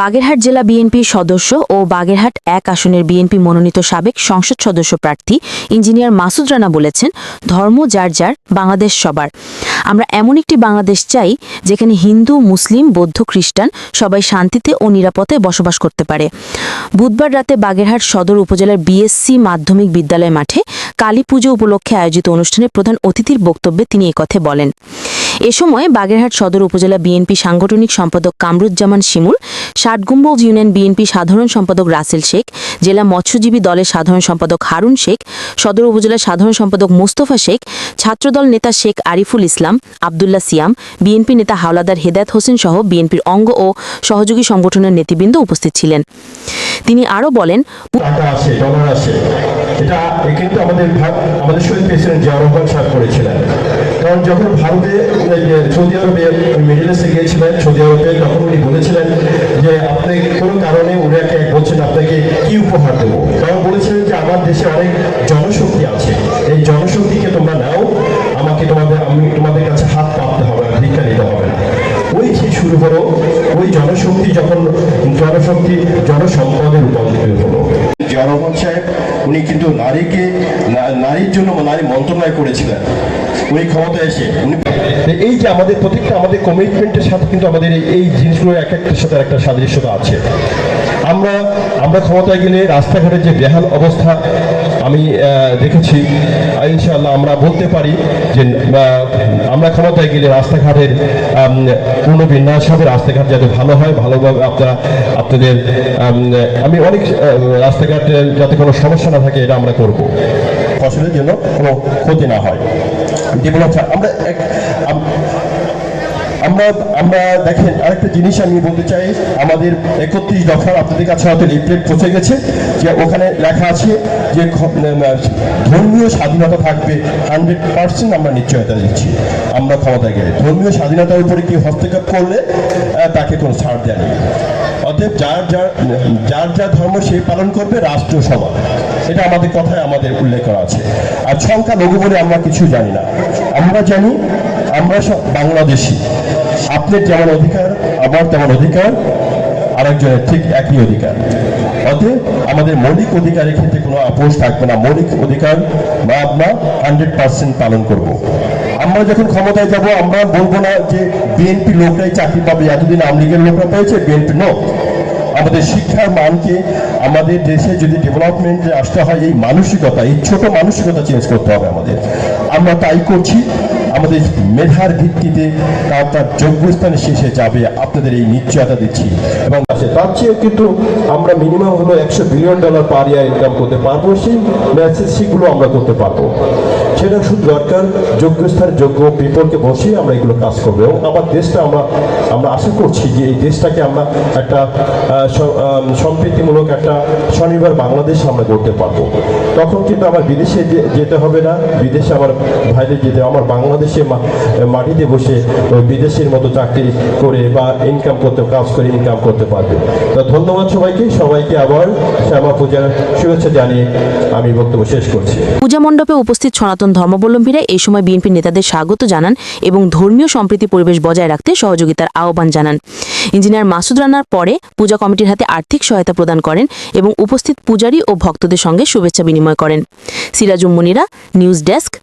বাগেরহাট জেলা বিএনপির সদস্য ও বাগেরহাট এক আসনের বিএনপি মনোনীত সাবেক সংসদ সদস্য প্রার্থী ইঞ্জিনিয়ার মাসুদ রানা বলেছেন, ধর্ম যার যার, বাংলাদেশ সবার। আমরা এমন একটি বাংলাদেশ চাই যেখানে হিন্দু, মুসলিম, বৌদ্ধ, খ্রিস্টান সবাই শান্তিতে ও নিরাপদে বসবাস করতে পারে। বুধবার রাতে বাগেরহাট সদর উপজেলার বিএসসি মাধ্যমিক বিদ্যালয় মাঠে কালী পুজো উপলক্ষে আয়োজিত অনুষ্ঠানে প্রধান অতিথির বক্তব্যে তিনি একথা বলেন। এ সময় বাগেরহাট সদর উপজেলা বিএনপি সাংগঠনিক সম্পাদক কামরুজ্জামান শিমুল ষাটগুম্বজ ইউনিয়ন বিএনপি সাধারণ সম্পাদক রাসেল শেখ, জেলা মৎস্যজীবী দলের সাধারণ সম্পাদক হারুন শেখ, সদর উপজেলার সাধারণ সম্পাদক মোস্তফা শেখ, ছাত্রদল নেতা শেখ আরিফুল ইসলাম, আবদুল্লাহ সিয়াম, বিএনপি নেতা হাওলাদার হেদায়ত হোসেন সহ বিএনপির অঙ্গ ও সহযোগী সংগঠনের নেতৃবৃন্দ উপস্থিত ছিলেন। তিনি আরও বলেন এটা কিন্তু আমাদের আমাদের শহীদ প্রেসিডেন্ট জিয়া রহমান সাহেব করেছিলেন। কারণ যখন ভারতে সৌদি আরবে মিডিল ইস্টে গিয়েছিলেন, সৌদি আরবে, তখন উনি বলেছিলেন যে আপনি কোন কারণে উনাকে বলছেন, আপনাকে কি উপহার দেবো? কারণ বলেছিলেন যে আমার দেশে অনেক জনশক্তি আছে। এই জনশক্তিকে তোমরা নাও, আমাকে তোমাদের, আমি তোমাদের কাছে হাত পাততে হবে না, ভিক্ষা নিতে হবে না। ওই যে শুরু হলো, ওই জনশক্তি যখন জনশক্তি, জনসম্পদে রূপান্তরিত হলো। জিয়া রহমান সাহেব, উনি কিন্তু নারীকে নারীর জন্য নারী মন্ত্রণালয় করেছিলেন। উনি ক্ষমতা এসে এই যে আমাদের প্রত্যেকটা আমাদের কমিটমেন্টের সাথে কিন্তু আমাদের এই জিনিসগুলো এক একটার সাথে একটা সাদৃশ্যতা আছে। আমরা আমরা ক্ষমতায় গেলে রাস্তাঘাটের যে বেহাল অবস্থা আমি দেখেছি। ইনশাআল্লাহ আমরা বলতে পারি যে আমরা ক্ষমতায় গেলে রাস্তাঘাটের পুনর্বিন্যাস হবে, রাস্তাঘাট যাতে ভালো হয়, ভালোভাবে আপনারা, আপনাদের, আমি অনেক রাস্তাঘাটের যাতে কোনো সমস্যা না থাকে, এটা আমরা করব। ফসলের জন্য কোনো ক্ষতি না হয়। ডেভেলপ আমরা আমরা আমরা দেখেন আরেকটা জিনিস আমি বলতে চাই, আমাদের একত্রিশ দফার আপনাদের কাছে হয়তো লিফলেট পৌঁছে গেছে, যে ওখানে লেখা আছে যে ধর্মীয় স্বাধীনতা থাকবে হান্ড্রেড পার্সেন্ট আমরা নিশ্চয়তা দিচ্ছি, আমরা ক্ষমতায় গেলে। ধর্মীয় স্বাধীনতার উপরে কি হস্তক্ষেপ করলে তাকে কোনো ছাড় দেয় না অতএব যার যার যার যার ধর্ম সে পালন করবে রাষ্ট্র সভা। এটা আমাদের কথায় আমাদের উল্লেখ করা আছে। আর সংখ্যা লঘু বলে আমরা কিছু জানি না। আমরা জানি, আমরা সব বাংলাদেশি। আপনার যেমন অধিকার, আমার তেমন অধিকার, আরেকজনের ঠিক একই অধিকার। অতএব আমাদের মৌলিক অধিকারের ক্ষেত্রে কোনো আপোষ থাকবে না। মৌলিক অধিকার বা আমরা হান্ড্রেড পার্সেন্ট পালন করব। আমরা যখন ক্ষমতায় যাব, আমরা বলব না যে বিএনপি লোকরাই চাকরি পাবে, এতদিন আওয়ামী লীগের লোকরা পেয়েছে, বিএনপি নো। আমাদের শিক্ষার মানকে আমাদের দেশে যদি ডেভেলপমেন্টে আসতে হয়, এই মানসিকতা, এই ছোট মানসিকতা চেঞ্জ করতে হবে আমাদের। আমরা তাই করছি। আমাদের মেধার ভিত্তিতে তার তার যোগ্যস্থানে শেষে যাবে আপনাদের এই নিশ্চয়তা দিচ্ছি। এবং তার চেয়ে কিন্তু আমরা মিনিমাম হলো একশো billion dollar per year income করতে পারব, সেই সেগুলো আমরা করতে পারব। সেটা শুধু দরকার যোগ্য স্থানে যোগ্য পিপলকে বসিয়ে আমরা এগুলো কাজ করব। এবং আমার দেশটা আমরা আমরা আশা করছি যে এই দেশটাকে আমরা একটা সম্প্রীতিমূলক একটা স্বনির্ভর বাংলাদেশ আমরা করতে পারব। তখন কিন্তু আমার বিদেশে যেতে হবে না। বিদেশে আমার ভাইদের যেতে আমার বাংলাদেশে মা- মাটিতে বসে বিদেশের মতো চাকরি করে বা ইনকাম করতে, কাজ করে ইনকাম করতে পারবে। তো ধন্যবাদ সবাইকে। সবাইকে আবার শ্যামা পূজার শুভেচ্ছা জানিয়ে আমি বক্তব্য শেষ করছি। পূজা মণ্ডপে উপস্থিত সনাতন ধর্মাবলম্বীরা এই সময় বিএনপি নেতাদের স্বাগত জানান এবং ধর্মীয় সম্প্রীতি পরিবেশ বজায় রাখতে সহযোগিতার আহ্বান জানান। ইঞ্জিনিয়ার মাসুদ রানার পরে পূজা কমিটির হাতে আর্থিক সহায়তা প্রদান করেন এবং উপস্থিত পূজারী ও ভক্তদের সঙ্গে শুভেচ্ছা বিনিময় করেন। সিরাজুম মুনিরা, নিউজ ডেস্ক